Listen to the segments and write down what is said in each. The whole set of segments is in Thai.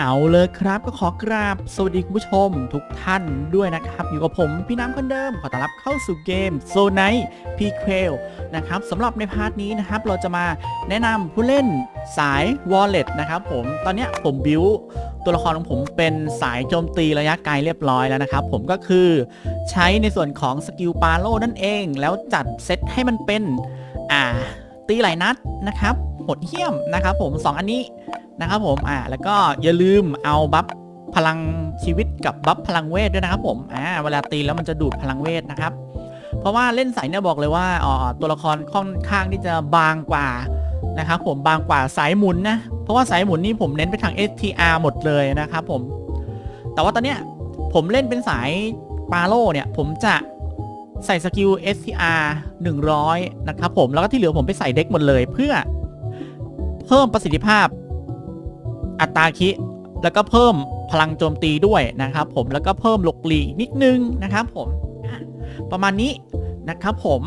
เอาเลยครับ ก็ขอกราบสวัสดีคุณผู้ชมทุกท่านด้วยนะครับ อยู่กับผมพี่น้ำคนเดิม ขอต้อนรับเข้าสู่เกมโซนไนพีเควลนะครับสำหรับในพาร์ทนี้นะครับ เราจะมาแนะนำผู้เล่นสายวอลเล็ตนะครับผมตอนนี้ผมบิวตัวละครของผมเป็นสายโจมตีระยะไกลเรียบร้อยแล้วนะครับ ผมก็คือใช้ในส่วนของสกิลปาโลนั่นเอง แล้วจัดเซตให้มันเป็นอ่าตีหลายนัดนะครับ หดเหี้ยมนะครับผมสองอันนี้นะครับผมอ่าแล้วก็อย่าลืมเอาบัฟพลังชีวิตกับบัฟพลังเวทด้วยนะครับผมอ่าเวลาตีแล้วมันจะดูดพลังเวทนะครับ เพราะว่าเล่นสายเนี่ยบอกเลยว่าอ๋อตัวละครค่อนข้างที่จะบางกว่านะครับผมบางกว่าสายหมุนนะ เพราะว่าสายหมุนนี่ผมเน้นไปทาง STR หมดเลยนะครับผม แต่ว่าตอนเนี้ยผมเล่นเป็นสายปาโลเนี่ย ผมจะใส่สกิล STR 100 นะครับผม แล้วก็ที่เหลือผมไปใส่เด็กหมดเลย เพื่อ เพิ่มประสิทธิภาพ อัตราคิ แล้วก็เพิ่มพลังโจมตีด้วยนะครับ ผมแล้วก็เพิ่มหลกหลีนิดนึงนะครับ ผมประมาณนี้นะครับ ผม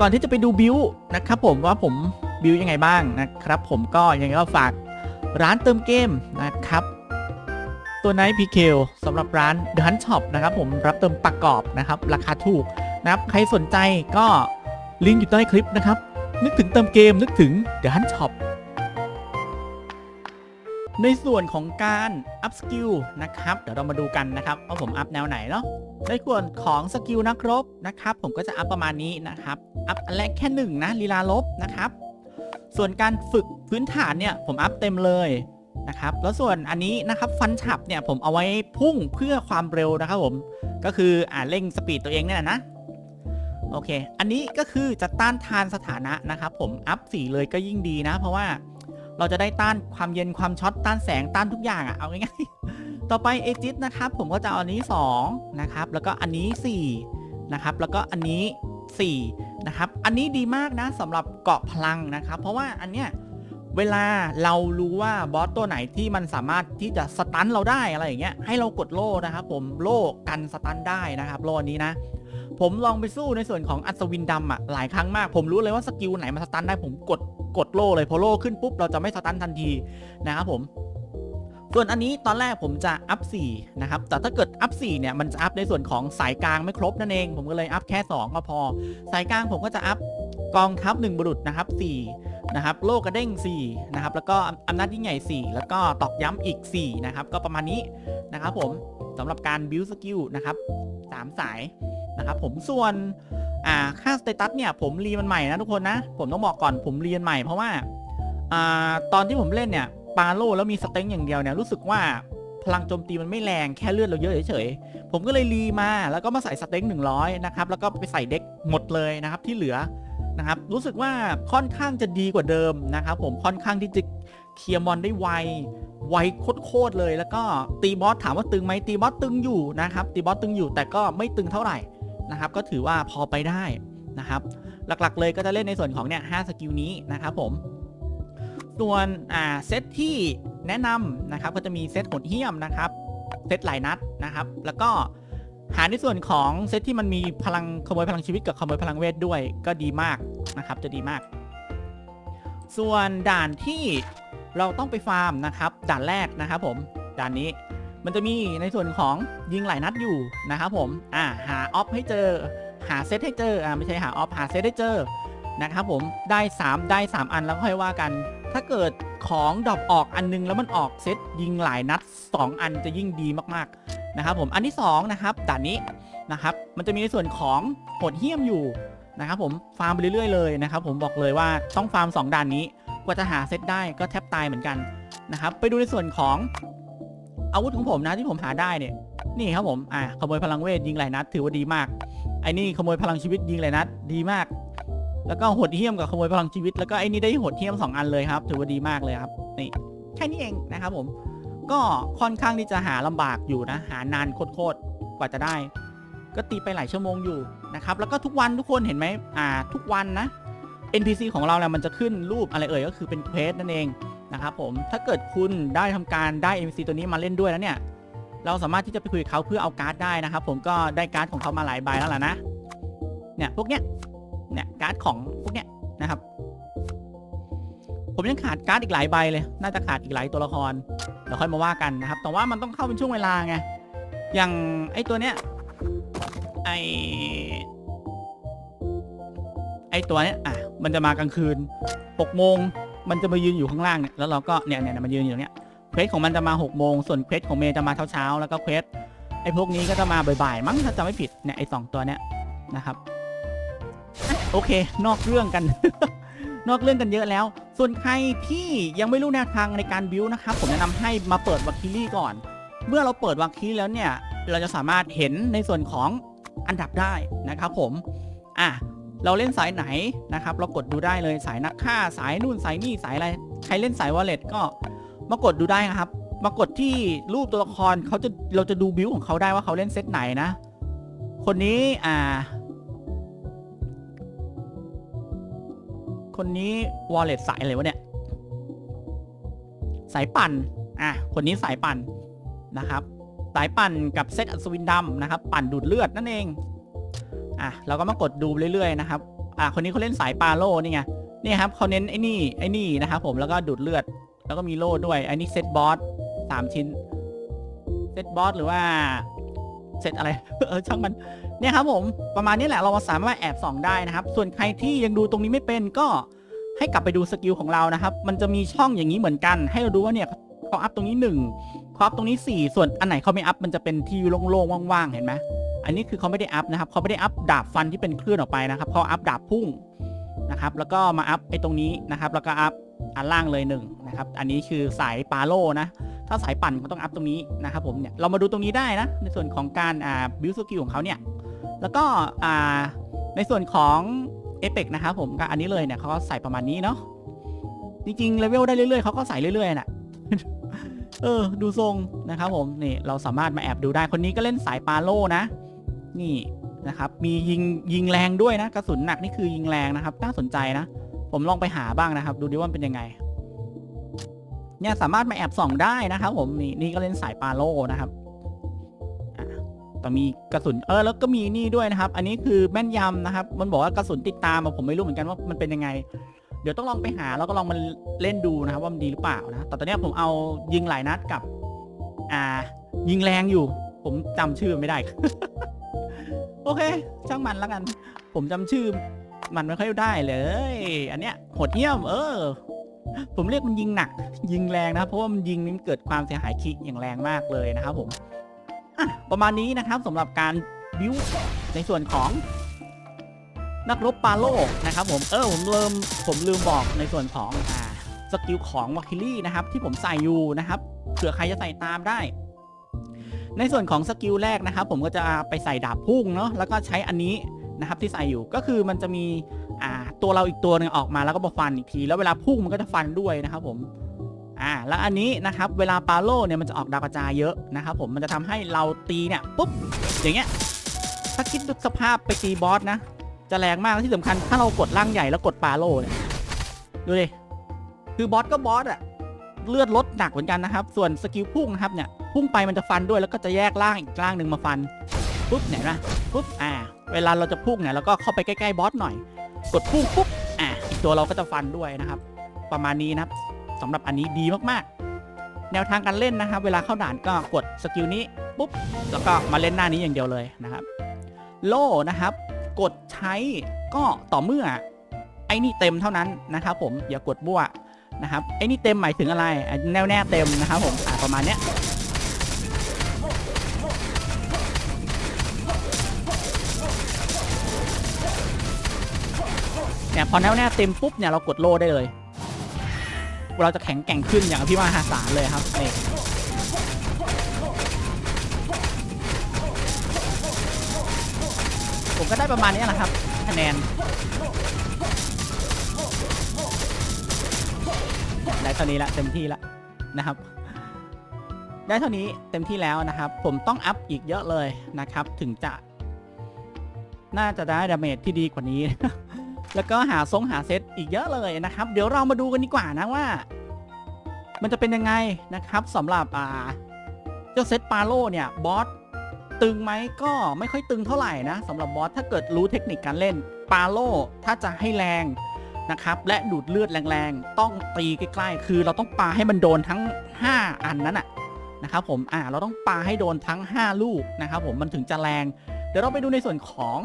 ก่อนที่จะไปดูบิวนะครับ ผมว่าผมบิวยังไงบ้างนะครับ ผมก็ยังไงก็ฝากร้านเติมเกมนะครับตัวไนท์พีเคลสำหรับร้านเด e ันช็อปนะครับผมรับเติมประกอบนะครับ ราคาถูกนะครับ ใครสนใจก็ลิงก์อยู่ใต้คลิปนะครับ นึกถึงเติมเกมนึกถึงเด e ันช็อปในส่วนของการอัพสกิลนะครับ เดี๋ยวเรามาดูกันนะครับว่าผมอัพแนวไหนเนาะในส่วนของสกิลนักรบนะครับ ผมก็จะอัพประมาณนี้นะครับ อัพอันแรกแค่หนึ่งนะลีลาลบนะครับ ส่วนการฝึกพื้นฐานเนี่ยผมอัพเต็มเลยนะครับ แล้วส่วนอันนี้นะครับฟันฉับเนี่ยผมเอาไว้พุ่งเพื่อความเร็วนะครับผม ก็คืออ่าเร่งสปีดตัวเองเนี่ยนะ โอเค อันนี้ก็คือจะต้านทานสถานะนะครับผม อัพสีเลยก็ยิ่งดีนะ เพราะว่าเราจะได้ต้านความเย็นความช็อตต้านแสงต้านทุกอย่างอะเอาง่ายๆ ต่อไปเอจิตนะครับผมก็จะเอาอันนี้2นะครับ แล้วก็อันนี้4นะครับ แล้วก็อันนี้4นะครับ อันนี้ดีมากนะสำหรับเกาะพลังนะครับ เพราะว่าอันเนี้ยเวลาเรารู้ว่าบอสตัวไหนที่มันสามารถที่จะสตันเราได้อะไรอย่างเงี้ย ให้เรากดโล่นะครับผม โล่กันสตันได้นะครับโล่นี้นะ ผมลองไปสู้ในส่วนของอัศวินดำอะหลายครั้งมาก ผมรู้เลยว่าสกิลไหนมาสตันได้ผมกดกดโล่เลยพอโล่ขึ้นปุ๊บเราจะไม่สตันทันทีนะครับผม ส่วนอันนี้ตอนแรกผมจะอัพ4นะครับ แต่ถ้าเกิดอัพ4เนี่ยมันจะอัพในส่วนของสายกลางไม่ครบนั่นเอง ผมก็เลยอัพแค่ 2 ก็พอ สายกลางผมก็จะอัพกองทัพ1บุรุษนะครับ4นะครับโลกระเด้ง4นะครับแล้วก็อำนาจยิ่งใหญ่ 4 แล้วก็ตอกย้ำอีก4นะครับก็ประมาณนี้นะครับผม สำหรับการบิวสกิลนะครับ3 สายนะครับผมส่วนอ่าค่าสเตตัสเนี่ยผมรีมันใหม่นะทุกคนนะ ผมต้องบอกก่อนผมเรียนใหม่เพราะว่าอ่าตอนที่ผมเล่นเนี่ยปาโลแล้วมีสเต็งอย่างเดียวเนี่ยรู้สึกว่าพลังโจมตีมันไม่แรงแค่เลือดเราเยอะเฉยๆ ผมก็เลยรีมาแล้วก็มาใส่สเต็ง100 นะครับ แล้วก็ไปใส่เด็กหมดเลยนะครับที่เหลือนะครับ รู้สึกว่าค่อนข้างจะดีกว่าเดิมนะครับผมค่อนข้างที่จะ เคลียร์มอนได้ไว ไวโคตรเลย แล้วก็ตีบอสถามว่าตึงไหมตีบอสตึงอยู่นะครับ ตีบอสตึงอยู่แต่ก็ไม่ตึงเท่าไหร่นะครับ ก็ถือว่าพอไปได้นะครับ หลักๆเลยก็จะเล่นในส่วนของเนี่ย5สกิลนี้นะครับผม ส่วนอ่าเซตที่แนะนำนะครับ ก็จะมีเซตหดเหี้ยมนะครับ เซตหลายนัดนะครับ แล้วก็หาในส่วนของเซตที่มันมีพลังขโมยพลังชีวิตกับขโมยพลังเวทด้วยก็ดีมากนะครับ จะดีมาก ส่วนด่านที่ เราต้องไปฟาร์มนะครับด่านแรกนะครับผมด่านนี้มันจะมีในส่วนของยิงหลายนัดอยู่นะครับผมอ่าหาออฟให้เจอ หาเซตให้เจออ่าไม่ใช่หาออฟหาเซตให้เจอนะครับผมได้ 3 ได้ 3 อันแล้วค่อยว่ากัน ถ้าเกิดของดรอปออกอันนึงแล้วมันออกเซตยิงหลายนัด 2 อันจะยิ่งดีมากๆนะครับผมอันที่2นะครับด่านนี้นะครับมันจะมีในส่วนของโหดเหี้ยมอยู่นะครับผมฟาร์มไปเรื่อยๆเลยนะครับผมบอกเลยว่าต้องฟาร์ม 2ด่านนี้ กว่าจะหาเซตได้ก็แทบตายเหมือนกันนะครับ ไปดูในส่วนของอาวุธของผมนะที่ผมหาได้เนี่ย นี่ครับผม อ่าขโมยพลังเวทยิงหลายนัดถือว่าดีมาก ไอ้นี่ขโมยพลังชีวิตยิงหลายนัดดีมาก แล้วก็หดเหี้ยมกับขโมยพลังชีวิต แล้วก็ไอ้นี่ได้หดเหี้ยมสองอันเลยครับ ถือว่าดีมากเลยครับ นี่แค่นี้เองนะครับผม ก็ค่อนข้างที่จะหาลำบากอยู่นะ หานานโคตรกว่าจะได้ ก็ตีไปหลายชั่วโมงอยู่นะครับ แล้วก็ทุกวันทุกคนเห็นไหมอ่า ทุกวันนะ NPC ของเราเนี่ยมันจะขึ้นรูปอะไรเอ่ยก็คือเป็นเควสนั่นเองนะครับผมถ้าเกิดคุณได้ทำการได้ MC ตัวนี้มาเล่นด้วยแล้วเนี่ย เราสามารถที่จะไปคุยกับเขาเพื่อเอาการ์ดได้นะครับผมก็ได้การ์ดของเขามาหลายใบแล้วล่ะนะเนี่ยพวกเนี้ยเนี่ยการ์ดของพวกเนี้ยนะครับ ผมยังขาดการ์ดอีกหลายใบเลย น่าจะขาดอีกหลายตัวละครเดี๋ยวค่อยมาว่ากันนะครับ แต่ว่ามันต้องเข้าเป็นช่วงเวลาไงอย่างไอตัวเนี้ยไอ ไอตัวเนี้ยอะมันจะมากลางคืนหกโมงมันจะมายืนอยู่ข้างล่างเนี่ยแล้วเราก็เนี่ยเนี่ยมันยืนอยู่ตรงเนี้ยเควสของมันจะมา6โมงส่วนเควสของเมย์จะมาเช้าๆแล้วก็เควสไอ้พวกนี้ก็จะมาบ่ายๆมั้งถ้าจำไม่ผิดเนี่ยไอ้สองตัวเนี้ยนะครับโอเค นอกเรื่องกัน นอกเรื่องกันเยอะแล้ว ส่วนใครที่ยังไม่รู้แนวทางในการบิวนะครับผมแนะนำให้มาเปิดวาคิลี่ก่อน เมื่อเราเปิดวาคิลี่แล้วเนี่ย เราจะสามารถเห็นในส่วนของอันดับได้นะครับผม อะ เราเล่นสายไหนนะครับ เรากดดูได้เลยสายนักฆ่าสายนู่นสายนี่สายอะไร ใครเล่นสายวอลเล็ตก็มากดดูได้นะครับ มากดที่รูปตัวละครเขาจะเราจะดูบิวของเขาได้ว่าเขาเล่นเซตไหนนะ คนนี้อ่า คนนี้วอลเล็ตสายอะไรวะเนี่ย สายปั่นอะคนนี้สายปั่นนะครับ สายปั่นกับเซตอัศวินดำนะครับ ปั่นดูดเลือดนั่นเอง อะเราก็มากดดูเรื่อยๆนะครับอะคนนี้เขาเล่นสายปาโลนี่ไงนี่ครับเขาเน้นไอ้นี่ไอ้นี่นะครับผมแล้วก็ดูดเลือด แล้วก็มีโล่ด้วยอันนี้เซตบอสสามชิ้นเซตบอสหรือว่าเซตอะไร เออช่างมันเนี่ยครับผมประมาณนี้แหละเราสามารถแอบส่องได้นะครับ ส่วนใครที่ยังดูตรงนี้ไม่เป็นก็ให้กลับไปดูสกิลของเรานะครับ มันจะมีช่องอย่างนี้เหมือนกัน ให้เราดูว่าเนี่ยเขาอัพตรงนี้หนึ่ง เขาอัพตรงนี้สี่ส่วนอันไหนเขาไม่อัพมันจะเป็นที่โล่งๆว่างๆ เห็นไหมอันนี้คือเขาไม่ได้อัพนะครับเขาไม่ได้อัพดาบฟันที่เป็นคลื่นออกไปนะครับเขาอัพดาบพุ่งนะครับแล้วก็มาอัพไอ้ตรงนี้นะครับแล้วก็อัพอันล่างเลยหนึ่งนะครับอันนี้คือสายปาโลนะถ้าสายปั่นก็ต้องอัพตรงนี้นะครับผมเนี่ยเรามาดูตรงนี้ได้นะในส่วนของการอ่าบิวสกิลของเขาเนี่ยแล้วก็อ่าในส่วนของเอเปกนะครับผมก็อันนี้เลยเนี่ยเขาก็ใส่ประมาณนี้เนาะจริงๆเลเวลได้เรื่อยๆเขาก็ใส่เรื่อยๆน่ะ เออ ดูทรงนะครับผมนี่เราสามารถมาแอบดูได้คนนี้ก็เล่นสายปาโลนะ นี่นะครับ มียิงยิงแรงด้วยนะ กระสุนหนักนี่คือยิงแรงนะครับ น่าสนใจนะ ผมลองไปหาบ้างนะครับ ดูดิว่ามันเป็นยังไง เนี่ยสามารถมาแอบส่องได้นะครับ ผมนี่นี่ก็เล่นสายปาโลนะครับแต่มีกระสุนเออแล้วก็มีนี่ด้วยนะครับ อันนี้คือแม่นยำนะครับ มันบอกว่ากระสุนติดตามอะผมไม่รู้เหมือนกันว่ามันเป็นยังไง เดี๋ยวต้องลองไปหาแล้วก็ลองมาเล่นดูนะครับ ว่ามันดีหรือเปล่านะแต่ตอนนี้ผมเอายิงหลายนัดกับ อ่า ยิงแรงอยู่ ผมจำชื่อไม่ได้ โอเค ช่างมันแล้วกัน ผมจำชื่อ มันไม่ค่อยได้เลย อันเนี้ยโหดเหี้ยม เออ ผมเรียกมันยิงหนัก ยิงแรงนะเพราะว่ามันยิงนี่มันเกิดความเสียหายคิอย่างแรงมากเลยนะครับผมประมาณนี้นะครับสำหรับการบิวในส่วนของ นักรบปาโลนะครับผมเออผมลืมผมลืมบอกในส่วนของอ่าสกิลของวาคิลี่นะครับที่ผมใส่อยู่นะครับเผื่อใครจะใส่ตามได้ ในส่วนของสกิลแรกนะครับ ผมก็จะไปใส่ดาบพุ่งเนาะแล้วก็ใช้อันนี้นะครับที่ใส่อยู่ก็คือมันจะมีอ่าตัวเราอีกตัวหนึงออกมาแล้วก็มาฟันอีกที แล้วเวลาพุ่งมันก็จะฟันด้วยนะครับผมอ่าแล้วอันนี้นะครับเวลาปาโลเนี่ยมันจะออกดาวกระจายเยอะนะครับผมมันจะทำให้เราตีเนี่ยปุ๊บอย่างเงี้ยถ้าคิดดูสภาพไปตีบอสนะ จะแรงมากและที่สำคัญถ้าเรากดร่างใหญ่แล้วกดปาโลเนี่ยดูดิคือบอสก็บอสอะเลือดลดหนักเหมือนกันนะครับ ส่วนสกิลพุ่งนะครับเนี่ยพุ่งไปมันจะฟันด้วยแล้วก็จะแยกร่างอีกร่างหนึ่งมาฟันปุ๊บเนี่ยนะปุ๊บอ่า เวลาเราจะพุ่งเนี่ยเราก็เข้าไปใกล้ๆบอสหน่อย กดพุ่งปุ๊บอ่าอีกตัวเราก็จะฟันด้วยนะครับ ประมาณนี้นะครับสำหรับอันนี้ดีมากๆ แนวทางการเล่นนะครับ เวลาเข้าด่านก็กดสกิลนี้ปุ๊บแล้วก็มาเล่นหน้านี้อย่างเดียวเลยนะครับ โล่นะครับ กดใช้ก็ต่อเมื่อ ไอ้นี่เต็มเท่านั้นนะครับผมอย่ากดบ้วนะครับไอ้นี่เต็มหมายถึงอะไรแน่วแน่เต็มนะครับผมอะประมาณเนี้ยเนี่ยพอแน่วแน่เต็มปุ๊บเนี่ยเรากดโล่ได้เลย เราจะแข็งแกร่งขึ้นอย่างพี่มหาศาลเลยครับนี่ ก็ได้ประมาณนี้แหละครับ คะแนนได้เท่านี้ละเต็มที่ละนะครับ ได้เท่านี้เต็มที่แล้วนะครับ ผมต้องอัพอีกเยอะเลยนะครับ ถึงจะ น่าจะได้ดาเมจที่ดีกว่านี้ แล้วก็หาทรงหาเซตอีกเยอะเลยนะครับ เดี๋ยวเรามาดูกันดีกว่านะว่า มันจะเป็นยังไงนะครับสำหรับอ่าเจ้าเซตปาโลเนี่ยบอส ตึงไหมก็ไม่ค่อยตึงเท่าไหร่นะสำหรับบอสถ้าเกิดรู้เทคนิคการเล่นปาโลถ้าจะให้แรงนะครับและดูดเลือดแรงๆ ต้องตีใกล้ๆ คือเราต้องปาให้มันโดนทั้ง 5 อันนั้นอะนะครับผมอ่าเราต้องปาให้โดนทั้ง 5 ลูกนะครับผมมันถึงจะแรง เดี๋ยวเราไปดูในส่วนของ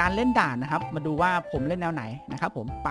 การเล่นด่านนะครับ มาดูว่าผมเล่นแนวไหนนะครับผมไป